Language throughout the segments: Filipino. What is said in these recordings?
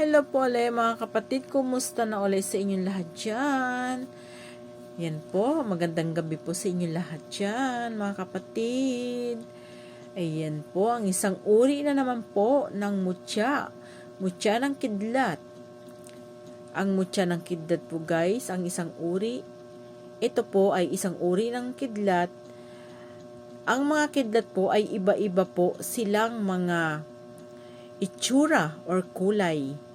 Hello po ulit mga kapatid, kumusta na ulit sa inyong lahat dyan? Yan po, magandang gabi po sa inyong lahat dyan mga kapatid. Ayan po, ang isang uri na naman po ng mutya. Mutya ng kidlat. Ang mutya ng kidlat po guys, ang isang uri. Ito po ay isang uri ng kidlat. Ang mga kidlat po ay iba-iba po silang mga itsura or kulay.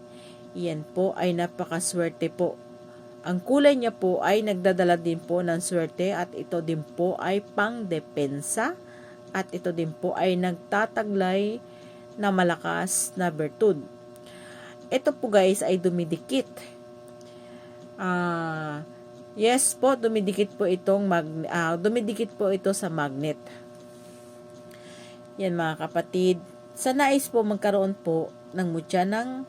Yan po ay napakaswerte po. Ang kulay niya po ay nagdadala din po ng swerte at ito din po ay pangdepensa at ito din po ay nagtataglay na malakas na bertud. Ito po guys ay dumidikit. Ah, yes po, dumidikit po itong mag ah, dumidikit po ito sa magnet. Yan mga kapatid, sa nais po magkaroon po ng mutya ng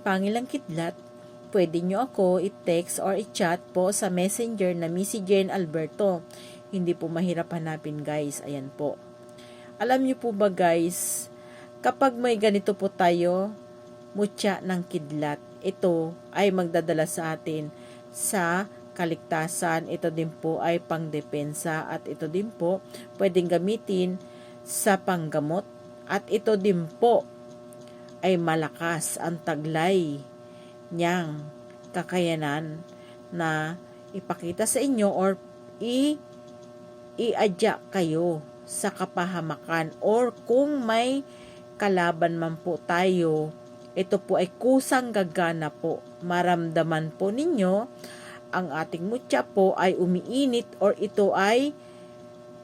pangilang kidlat, pwede nyo ako i-text or i-chat po sa messenger na Missy Jane Alberto. Hindi po mahirap hanapin guys. Ayan po. Alam nyo po ba guys, kapag may ganito po tayo, mutya ng kidlat, ito ay magdadala sa atin sa kaligtasan. Ito din po ay pangdepensa at ito din po pwedeng gamitin sa panggamot at ito din po ay malakas ang taglay niyang kakayanan na ipakita sa inyo or i iadya kayo sa kapahamakan. Or kung may kalaban man po tayo ito po ay kusang gagana po. Maramdaman po ninyo ang ating mutya po ay umiinit or ito ay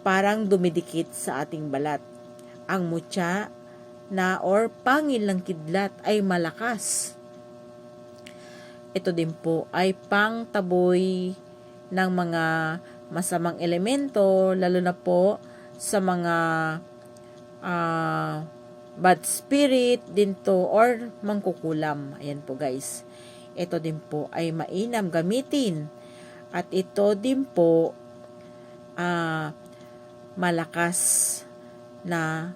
parang dumidikit sa ating balat. Ang mutya na or pangil ng kidlat ay malakas. Ito din po ay pangtaboy ng mga masamang elemento, lalo na po sa mga uh, bad spirit din to or mangkukulam. Ayan po guys. Ito din po ay mainam gamitin. At ito din po uh, malakas na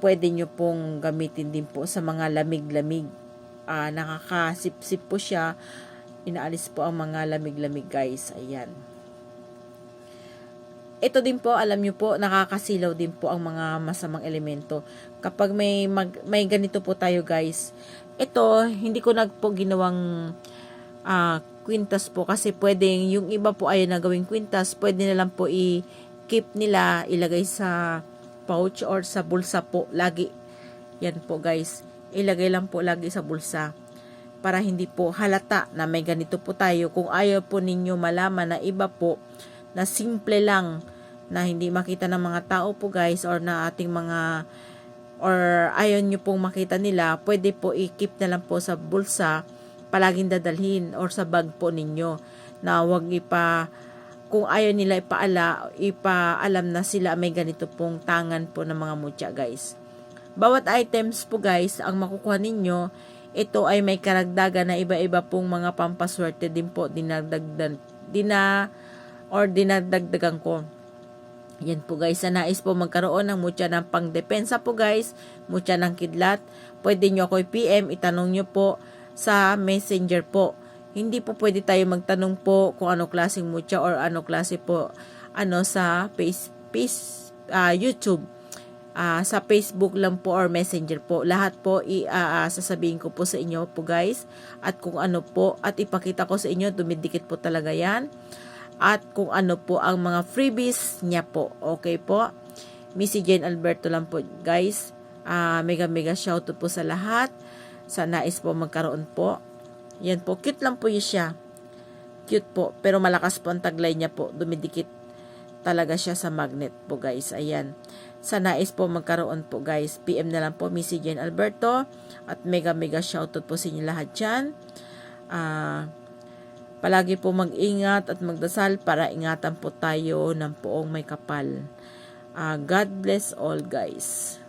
pwede nyo pong gamitin din po sa mga lamig-lamig. Uh, nakakasip-sip po siya. Inaalis po ang mga lamig-lamig guys. Ayan. Ito din po, alam nyo po, nakakasilaw din po ang mga masamang elemento. Kapag may, mag, may ganito po tayo guys, ito, hindi ko nagpo ginawang uh, kwintas po kasi pwedeng, yung iba po ay nagawing kwintas, pwede na lang po i-keep nila, ilagay sa pouch or sa bulsa po lagi. Yan po guys. Ilagay lang po lagi sa bulsa para hindi po halata na may ganito po tayo. Kung ayaw po ninyo malaman na iba po na simple lang na hindi makita ng mga tao po guys or na ating mga or ayaw nyo pong makita nila, pwede po i-keep na lang po sa bulsa palaging dadalhin or sa bag po ninyo na wag ipa kung ayaw nila ipaala, ipaalam na sila may ganito pong tangan po ng mga mutya guys. Bawat items po guys, ang makukuha ninyo, ito ay may karagdagan na iba-iba pong mga pampaswerte din po dinadagdag, dina, or dinadagdagan ko. Yan po guys, sa nais po magkaroon ng mutya ng pangdepensa po guys, mutya ng kidlat, pwede nyo ako i-PM, itanong nyo po sa messenger po. Hindi po pwede tayo magtanong po kung ano klaseng mutya or ano klase po ano sa face, face uh, YouTube. Uh, sa Facebook lang po or Messenger po. Lahat po i uh, sasabihin ko po sa inyo po guys. At kung ano po at ipakita ko sa inyo, dumidikit po talaga yan at kung ano po ang mga freebies niya po. Okay po? Missy Jane Alberto lang po guys. Uh, mega mega shout po sa lahat. Sa nais po magkaroon po. Yan po. Cute lang po yun siya. Cute po. Pero malakas po ang taglay niya po. Dumidikit talaga siya sa magnet po guys. Ayan. Sa nais po magkaroon po guys. PM na lang po Missy Jane Alberto. At mega mega shoutout po sa inyo lahat dyan. Uh, Palagi po mag-ingat at magdasal para ingatan po tayo ng poong may kapal. Uh, God bless all guys.